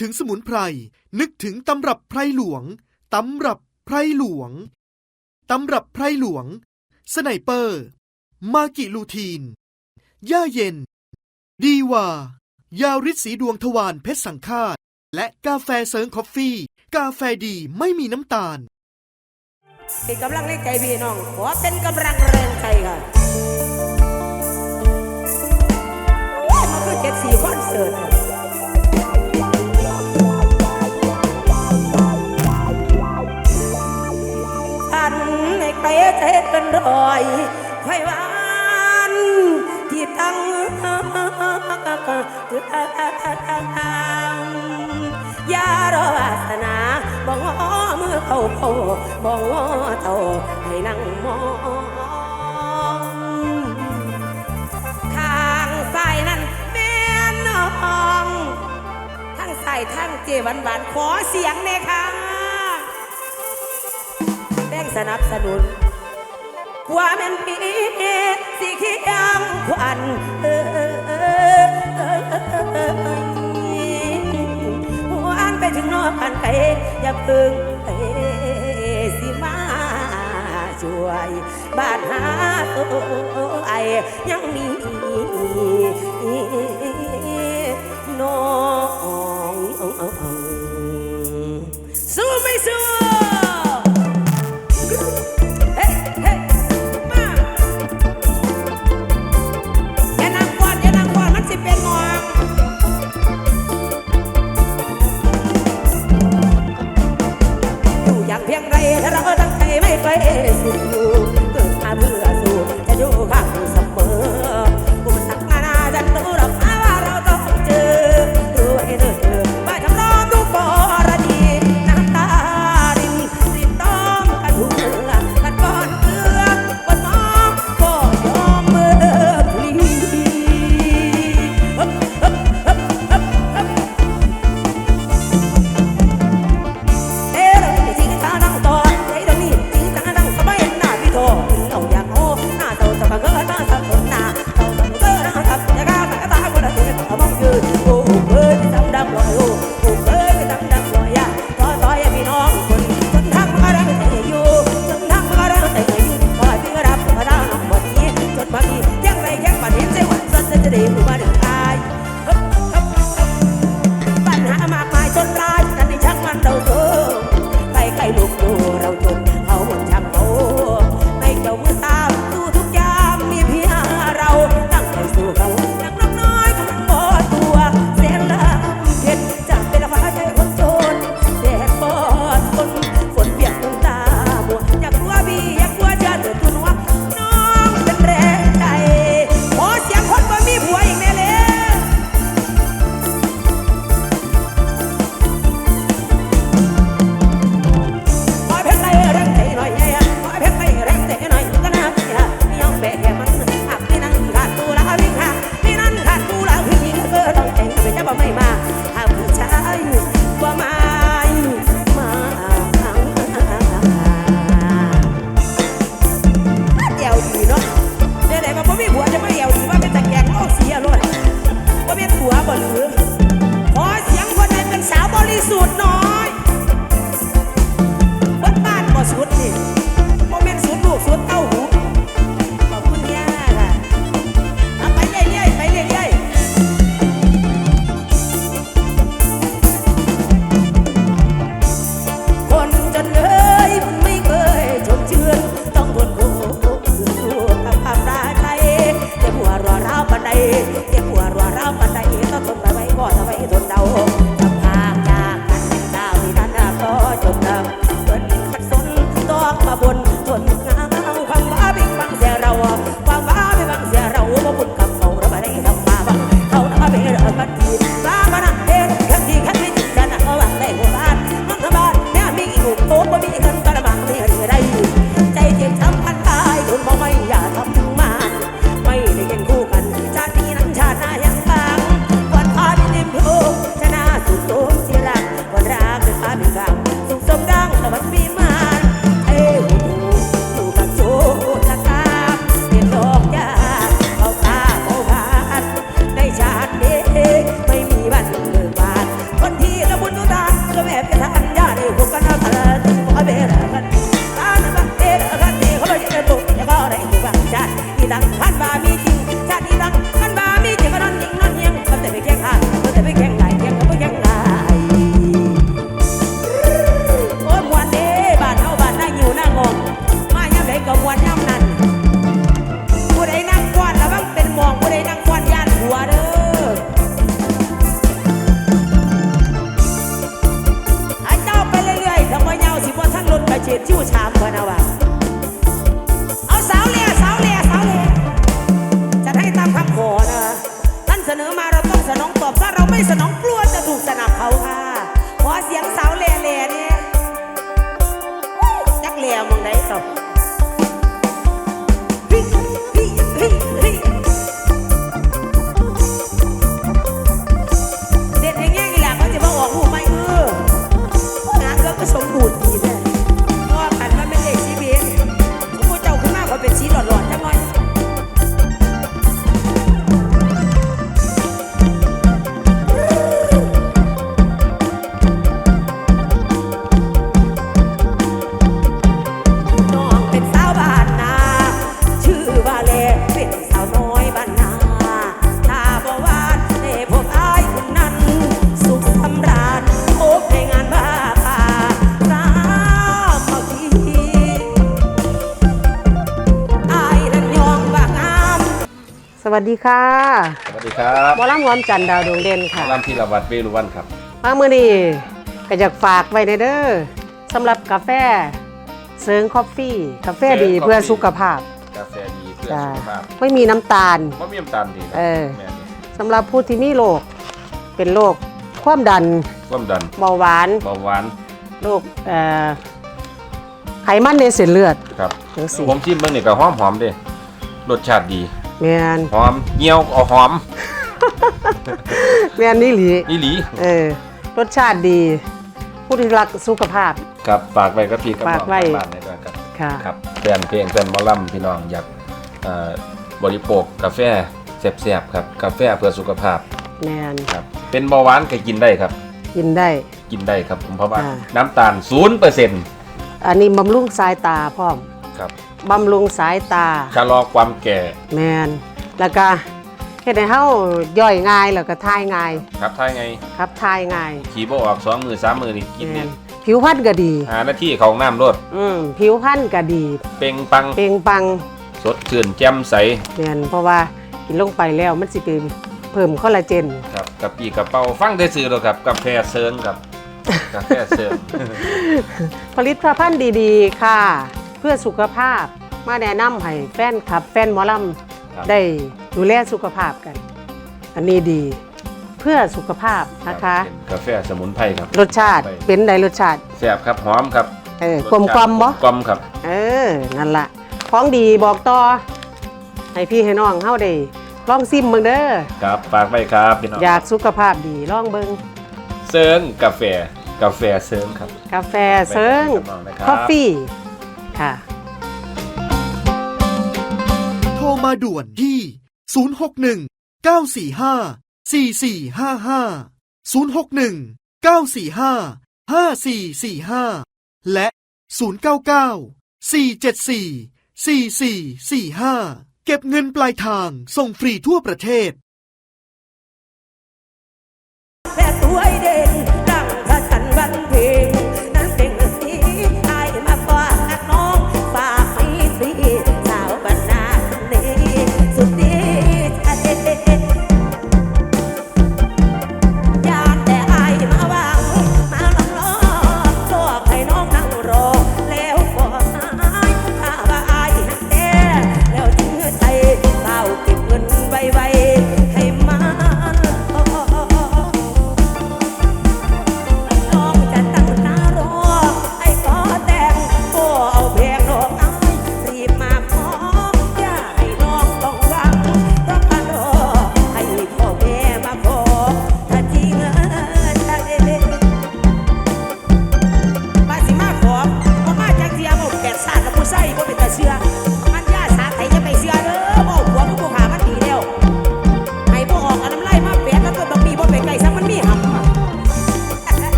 ถึงสมุนไพร นึกถึงตำรับไพรหลวง ตำรับไพรหลวง ตำรับไพรหลวง สไนเปอร์ มากิลูทีน ย่าเย็น ดีว่ายาฤทธิ์สีดวงทวารเพชรสังฆาต และกาแฟเซิร์งคอฟฟี่ กาแฟดีไม่มีน้ำตาล เป็นกำลังแรงใจพี่น้อง ขอเป็นกำลังแรงใจค่ะมันคือเจ็ดสี่คอนเสิร์ต เตะเทศเป็นรอยไฟวันที่ตั้งยารอวาสนาบ่งเมื่อเขาโขาบ่งอเต่าให้นั่งมองข้างซ้ายนั้นแม่น้อง ทั้งซ้ายทั้งเจวันหวานขอเสียงในครั้ง สนับสนุนกว่ามันมีสิขี้ยงขวัญเออเออเออเออเานไปถึงนอกผ่านไปอย่าเพิ่งเอสิมาช่วยบ้านหาตัวไอยังมีน้อง Gracias. อมาเราต้องสนองตอบถ้าเราไม่สนองกลัวจะถูกสนับเขาค่ะ ขอเสียงสาวเล่เล่เนี่ยจักเลียมึงได้ตบ วัสดีค่ะสวัสดีครับบอลล่ำหวอมจันทร์ดาวดวงเด่นค่ะรามธีรวัตรเวรุวันครับ มาเมื่อนี้ก็อยากฝากไว้ในเด้อสำหรับกาแฟเซิงคอฟฟี่ กาแฟดีเซิงเพื่อ Coffee สุขภาพกาแฟดีเพื่อจ้าสุขภาพไม่มีน้ำตาล มะเมี่ยมตาลดีนะเออ แม่นี่สำหรับผู้ที่มีโรคเป็นโรคความดันความดันเบาหวานเบาหวานโรคเอ่อไขมันในเส้นเลือดครับ จังสิผมชิมเบิ่งนี่ก็หอมหอมๆเด้รสชาติดี แม่นหอมเงี้ยวเอาหอมแม่นนี่หลีอีหลีเออรสชาติดี ผู้ที่รักสุขภาพ ครับฝากไว้กับพี่กับน้ฝาอกงไว้ทางบ้านในด้วยครับค่ะครับแฟนเพลงแฟนหมอลำพี่น้องอยากเอ่อบริโภคกาแฟแซ่บๆครับกาแฟเพื่อสุขภาพแม่นครับเป็นเบาหวานก็กินได้ครับ กินได้ กินได้ครับผมเพราะว่า อ่า น้ำตาล0%อันนี้บำรุงสายตาพร้อมครับ บำรุงสายตาชะลอความแก่แมนแล้วก็เฮ็ดให้เฮาย่อยง่ายแล้วก็ทายง่ายครับถ้าไงครับทายง่ายขี่บ่ออกสองมือสามมือนี่กินแม่เนี่ยนผิวพรรณก็ดี หาหน้าที่ของน้ำรดอืมผิวพรรณก็ดี เป่งปังเปล่งปลังสดชื่นแจ่มใสแม่นเพราะว่ากินลงไปแล้วมันสิไปเพิ่มคอลลาเจน ครับกับปีกระเป๋าฟังได้ซื้อแล้วครับกาแฟเซิงครับกาแฟเซิงผลิตภัณฑ์ดีๆ ค่ะ เพื่อสุขภาพมาแนะนำให้แฟนคลับ แฟนหมอลครับำได้ดูแลสุขภาพกัน อันนี้ดีเพื่อสุขภาพนะคะเป็นกาแฟสมุนไพรครับรสชาติเป็นไดรสชาติแซ่บครับหอมครับเออกลมกลมบ่ กลมครับ เออ นั่นละของดีบอกต่อ ให้พี่ให้น้องเฮาได้ลองซิมเบิ่งเด้อ ครับฝากไว้ครับพี่น้องอยากสุขภาพดีลองเบิ่งเซิงกาแฟกาแฟเซิงครับ กาแฟเซิงไปกับน้องนะครับ คอฟฟี่ ค่ะ โทรมาด่วนที่ 061 945 4455 061 945 5445 และ 099 474 4445 เก็บเงินปลายทางส่งฟรีทั่วประเทศ แค่ตัวเด่น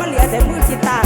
มาเหลือแต่มือกีตาร์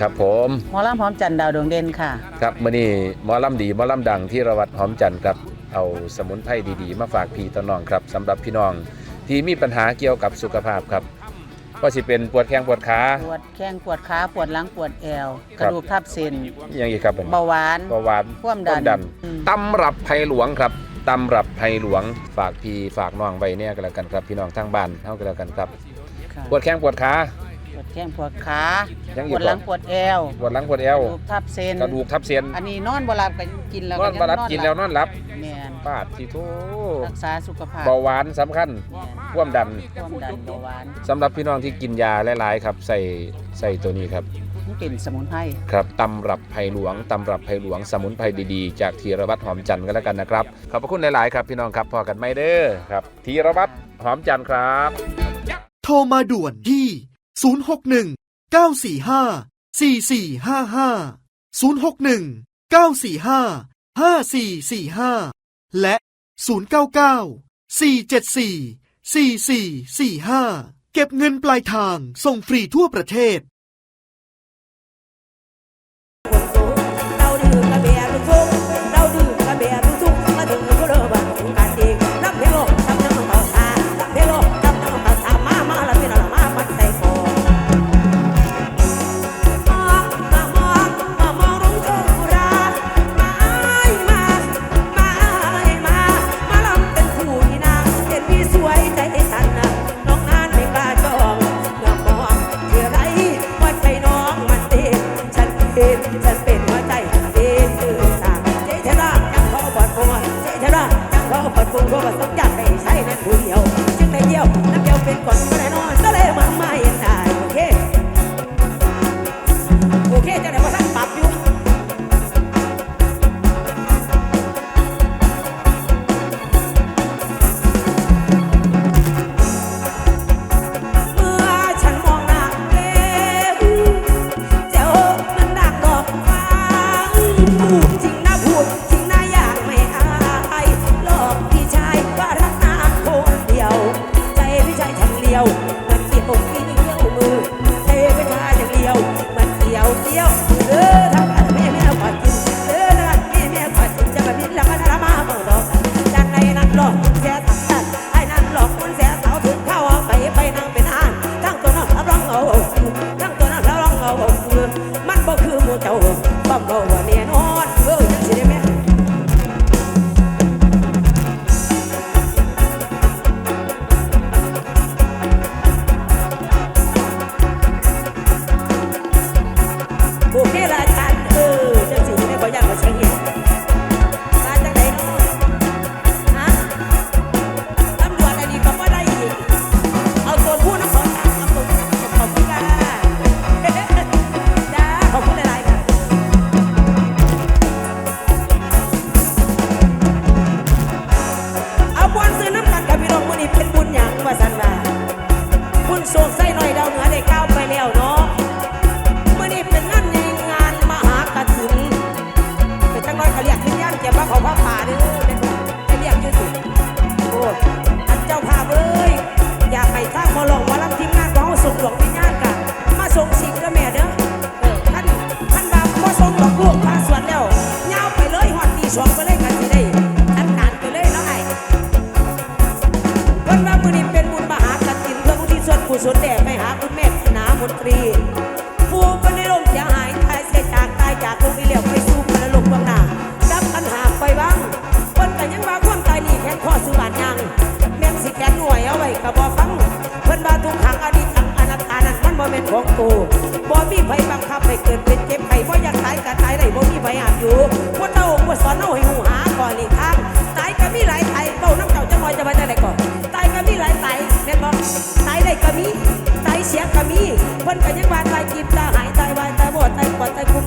ครับผมหมอลำหอมจันดาวดวงเด่นค่ะ ครับมื่อนี้หมอลำดีหมอลำดังที่ระวัดหอมจันครับเอาสมุนไพรดีๆ มาฝากพี่ตอนนองครับสำหรับพี่น้องที่มีปัญหาเกี่ยวกับสุขภาพครับก็สิเป็นปวดแข้งปวดขา ปวดแข้งปวดขาปวดหลังปวดแอวกระดูกทับเส้นอยังอีกครับผมเบาหวานเบาหวานความดันตำรับไผ่หลวงครับตำรับไผ่หลวงฝากพี่ฝากน้องไว้เนี่ยกันแล้วกันครับพี่น้องทางบ้านเท่ากันแล้วกันครับ ปวดแข้งปวดขา ปวดแข้งปวดขาปวดหลังปวดเอวปวดหลังปวดเอวปวดทับเส้นกระดูกทับเส้นอันนี้นอนบ่หลับก็กินแล้วนอนบ่หลับกินแล้วนอนหลับแม่นปาดที่ทรักษาสุขภาพเบาหวานสำคัญแม่นคว่มดันคว่มดันเบาหวานสำหรับพี่น้องที่กินยาหลายๆครับ ใส่ใส่ตัวนี้ครับ มันเป็นสมุนไพรครับตำรับไผ่หลวงตำรับไผ่หลวงสมุนไพรดีๆ จากธีรวัตรหอมจันทร์กันแล้วกันนะครับ ขอบพระคุณหลาย ๆ ครับ พี่น้องครับพอกันไม่เด้อครับธีรวัตรหอมจันทร์ครับ โทรมาด่วนที่ 061 945 4455 061 945 5445 และ 099 474 4445 เก็บเงินปลายทางส่งฟรีทั่วประเทศ ก็มีตาเสียงก็มีเพิ่นก็ยังว่าตายกินตาหายตายวายตาบอดตายปอดตายคุ้ม